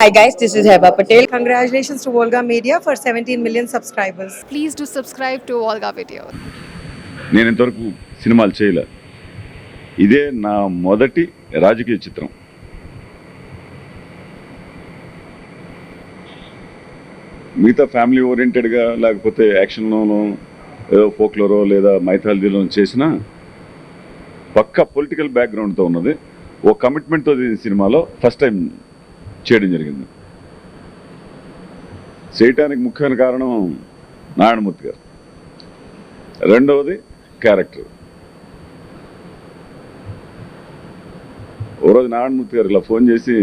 Hi guys, this is Heba Patel. Congratulations to Volga Media for 17 million subscribers. Please do subscribe to Olga Video. నేను ఇంతవరకు సినిమాలు చేయలే ఇదే నా మొదటి రాజకీయ చిత్రం మిగతా ఫ్యామిలీ ఓరియంటెడ్గా లేకపోతే యాక్షన్లోనో ఏదో ఫోక్లోరో లేదా మైథాలజీలో చేసిన పక్క పొలిటికల్ బ్యాక్గ్రౌండ్తో ఉన్నది ఓ కమిట్మెంట్తో ఈ సినిమాలో ఫస్ట్ టైం చేయడం జరిగింది. చేయటానికి ముఖ్యమైన కారణం నారాయణమూర్తి గారు. రెండవది క్యారెక్టర్. ఓ రోజు నారాయణమూర్తి గారు ఇలా ఫోన్ చేసి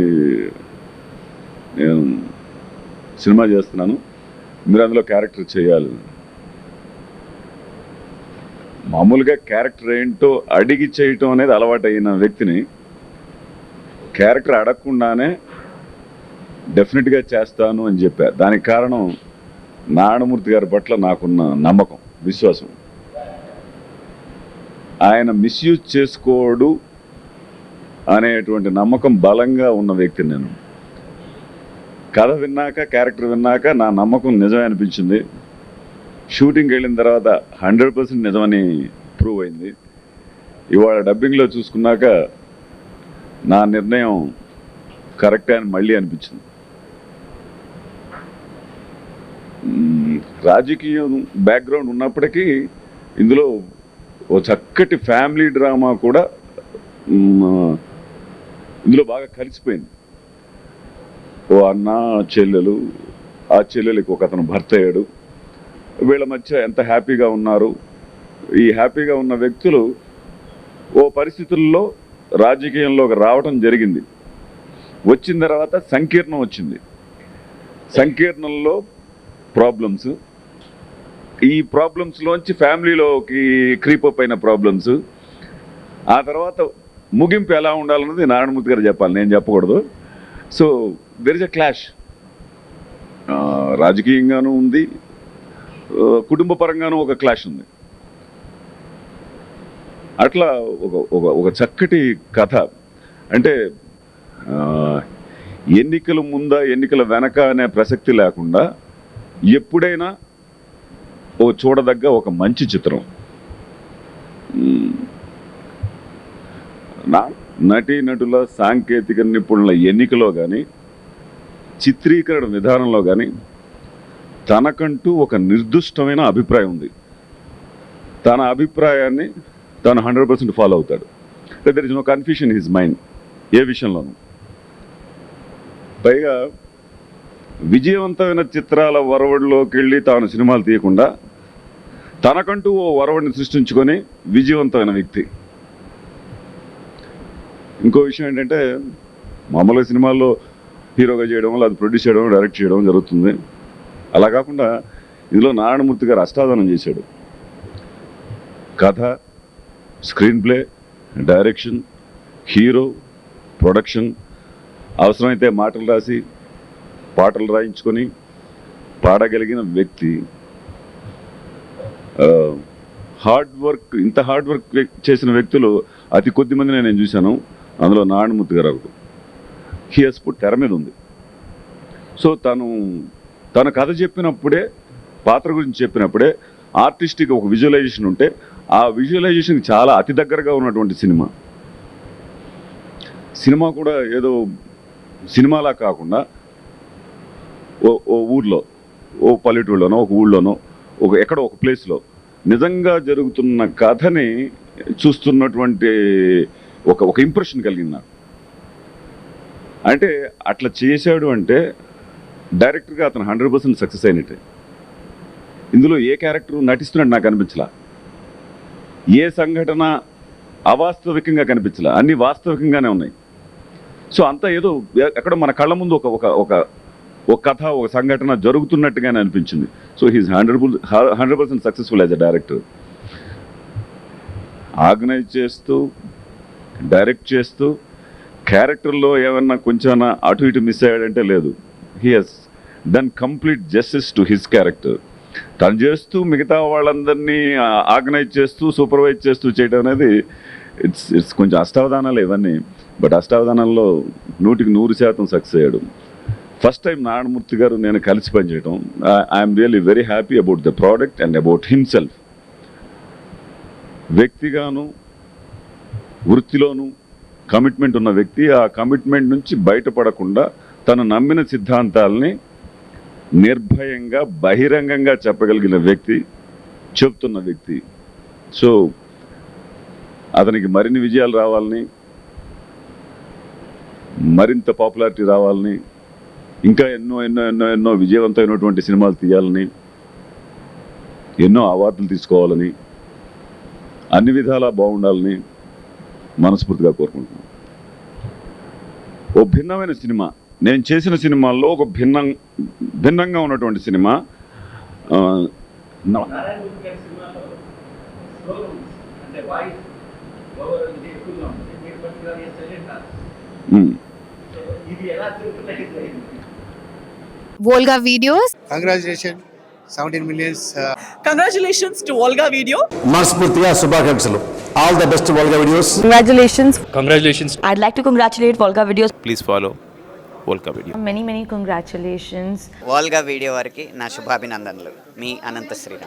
నేను సినిమా చేస్తున్నాను మీరు అందులో క్యారెక్టర్ చేయాలి. మామూలుగా క్యారెక్టర్ ఏంటో అడిగి చేయటం అనేది అలవాటు అయిన వ్యక్తిని క్యారెక్టర్ అడగకుండానే డెఫినెట్గా చేస్తాను అని చెప్పారు దానికి కారణం నారాయణమూర్తి గారి పట్ల నాకున్న నమ్మకం విశ్వాసం. ఆయన మిస్యూజ్ చేసుకోడు అనేటువంటి నమ్మకం బలంగా ఉన్న వ్యక్తి నేను. కథ విన్నాక క్యారెక్టర్ విన్నాక నా నమ్మకం నిజమే అనిపించింది. షూటింగ్కి వెళ్ళిన తర్వాత హండ్రెడ్ పర్సెంట్ నిజమని ప్రూవ్ అయింది. ఇవాళ డబ్బింగ్లో చూసుకున్నాక నా నిర్ణయం కరెక్టే అని మళ్ళీ అనిపించింది. రాజకీయం బ్యాక్గ్రౌండ్ ఉన్నప్పటికీ ఇందులో ఓ చక్కటి ఫ్యామిలీ డ్రామా కూడా ఇందులో బాగా కలిసిపోయింది. ఓ అన్న చెల్లెలు ఆ చెల్లెలకి ఒక అతను భర్త అయ్యాడు. వీళ్ళ మధ్య ఎంత హ్యాపీగా ఉన్నారు? ఈ హ్యాపీగా ఉన్న వ్యక్తులు ఓ పరిస్థితుల్లో రాజకీయంలోకి రావటం జరిగింది. వచ్చిన తర్వాత సంకీర్ణం వచ్చింది. సంకీర్ణంలో ప్రాబ్లమ్స్ ఈ ప్రాబ్లమ్స్లోంచి ఫ్యామిలీలోకి క్రీపప్ అయిన ప్రాబ్లమ్స్ ఆ తర్వాత ముగింపు ఎలా ఉండాలన్నది నారాయణమూర్తి గారు చెప్పాలి నేను చెప్పకూడదు. So there is a clash రాజకీయంగానూ ఉంది. కుటుంబ పరంగానూ ఒక క్లాష్ ఉంది. అట్లా ఒక ఒక ఒక చక్కటి కథ. అంటే ఎన్నికలు ఎన్నికల ముందా ఎన్నికల వెనక అనే ప్రసక్తి లేకుండా ఎప్పుడైనా ఓ చూడదగ్గ ఒక మంచి చిత్రం. నా నటీ నటుల సాంకేతిక నిపుణుల ఎన్నికలో కానీ చిత్రీకరణ విధానంలో కానీ తనకంటూ ఒక నిర్దిష్టమైన అభిప్రాయం ఉంది. తన అభిప్రాయాన్ని తను హండ్రెడ్ పర్సెంట్ ఫాలో అవుతాడు. There is no confusion his mind ఏ విషయంలోనూ. పైగా విజయవంతమైన చిత్రాల వరవడిలోకి వెళ్ళి తాను సినిమాలు తీయకుండా తనకంటూ ఓ వరవడిని సృష్టించుకొని విజయవంతమైన వ్యక్తి. ఇంకో విషయం ఏంటంటే మామూలుగా సినిమాల్లో హీరోగా చేయడం లేదా ప్రొడ్యూస్ చేయడం డైరెక్ట్ చేయడం జరుగుతుంది. అలా కాకుండా ఇందులో నారాయణమూర్తి గారు అష్టాదనం చేశాడు. కథ screen play direction hero production అవసరమైతే మాటలు రాసి పాటలు రాయించుకొని పాడగలిగిన వ్యక్తి. హార్డ్ వర్క్ ఇంత హార్డ్ వర్క్ చేసిన వ్యక్తులు అతి కొద్ది మందిని నేను చూశాను. అందులో నారాయణమూర్తి గారు ఒకరు పుట్ తెర మీద ఉంది. సో తను తన కథ చెప్పినప్పుడే పాత్ర గురించి చెప్పినప్పుడే ఆర్టిస్ట్కి ఒక విజువలైజేషన్ ఉంటే ఆ విజువలైజేషన్ చాలా అతి దగ్గరగా ఉన్నటువంటి సినిమా. సినిమా కూడా ఏదో సినిమాలా కాకుండా ఓ ఓ ఊర్లో ఓ పల్లెటూళ్ళలోనో ఒక ఊళ్ళోనో ఒక ఎక్కడో ఒక ప్లేస్లో నిజంగా జరుగుతున్న కథని చూస్తున్నటువంటి ఒక ఒక ఇంప్రెషన్ కలిగింది నాకు. అంటే అట్లా చేశాడు అంటే డైరెక్టర్గా అతను హండ్రెడ్ పర్సెంట్ సక్సెస్ అయినట్టే. ఇందులో ఏ క్యారెక్టర్ నటిస్తున్నట్టు నాకు అనిపించలా. ఏ సంఘటన అవాస్తవికంగా కనిపించలా. అన్ని వాస్తవికంగానే ఉన్నాయి. సో అంతా ఏదో ఎక్కడ మన కళ్ళ ముందు ఒక ఒక ఒక కథ ఒక సంఘటన జరుగుతున్నట్టుగానే అనిపించింది. So he's hundred hundred percent successful as a director organize చేస్తూ డైరెక్ట్ చేస్తూ క్యారెక్టర్లో ఏమన్నా కొంచెం అటు ఇటు మిస్ అయ్యాడంటే లేదు. He has done complete justice to his character తను చేస్తూ మిగతా వాళ్ళందరినీ ఆర్గనైజ్ చేస్తూ సూపర్వైజ్ చేస్తూ చేయడం అనేది ఇట్స్ ఇట్స్ కొంచెం అష్టావధానాలు ఇవన్నీ. బట్ అష్టావధానాల్లో నూటికి నూరు శాతం సక్సెస్ అయ్యాడు. ఫస్ట్ టైం నారాయణమూర్తి గారు నేను కలిసి పనిచేయడం I'm really very happy about the product and about himself వ్యక్తిగాను వృత్తిలోనూ కమిట్మెంట్ ఉన్న వ్యక్తి ఆ కమిట్మెంట్ నుంచి బయటపడకుండా తను నమ్మిన సిద్ధాంతాలని నిర్భయంగా బహిరంగంగా చెప్పగలిగిన వ్యక్తి చెప్తున్న వ్యక్తి. సో అతనికి మరిన్ని విజయాలు రావాలని మరింత పాపులారిటీ రావాలని ఇంకా ఎన్నో ఎన్నో ఎన్నో ఎన్నో విజయవంతమైనటువంటి సినిమాలు తీయాలని ఎన్నో అవార్డులు తీసుకోవాలని అన్ని విధాలా బాగుండాలని మనస్ఫూర్తిగా కోరుకుంటున్నాను. ఓ భిన్నమైన సినిమా. నేను చేసిన సినిమాల్లో ఒక భిన్నం భిన్నంగా ఉన్నటువంటి cinema. Volga Videos. Congratulations, 17 millions. Uh, Congratulations to Olga Video. మనస్ఫూర్తిగా శుభాకాంక్షలు all the best Volga videos Congratulations. I'd like to congratulate Volga Videos. Please follow Volca Video. Many, many congratulations. Volga video వారికి నా శుభాభినందనలు మీ అనంత శ్రీరామ్